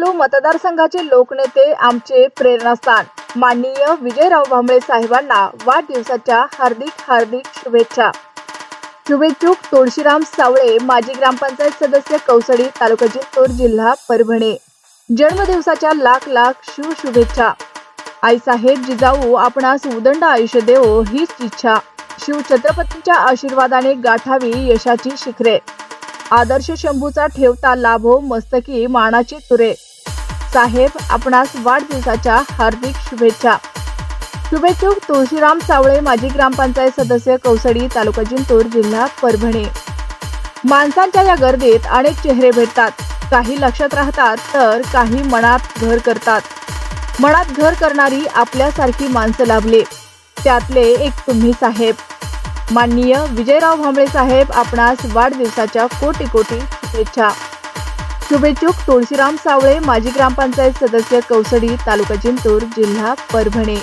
सेलू मतदारसंघाचे लोकनेते आमचे प्रेरणास्थान. माननीय विजयराव भांबळे साहेबांना वाढदिवसाच्या हार्दिक हार्दिक शुभेच्छा. शुभेच्छुक तुळशीराम सावळे माजी ग्रामपंचायत सदस्य कौसडी तालुका जिंतूर जिल्हा परभणी. जन्मदिवसाच्या लाख लाख शुभेच्छा. आईसाहेब जिजाऊ आपणास उदंड आयुष्य देवो हीच इच्छा. शिवछत्रपतींच्या आशीर्वादाने गाठावी यशाची शिखरे. आदर्श शंभूचा ठेवता लाभो मस्तकी मानाची तुरे. साहेब आपणास वाढदिवसाच्या हार्दिक शुभेच्छा. शुभेच्छुक तुळशीराम सावळे माजी ग्रामपंचायत सदस्य कौसडी तालुका जिंतूर जिल्हा परभणी. माणसांच्या या गर्दीत अनेक चेहरे भेटतात. काही लक्षात राहतात तर काही मनात घर करतात. मनात घर करणारी आपल्यासारखी माणसं लाभली. त्यातले एक तुम्ही साहेब. माननीय विजयराव भांबळे साहेब आपणास वाढदिवसाच्या कोटी कोटी शुभेच्छा. शुभेच्छुक तुळशीराम सावळे माजी ग्रामपंचायत सदस्य कौसडी तालुका जिंतूर जिल्हा परभणी.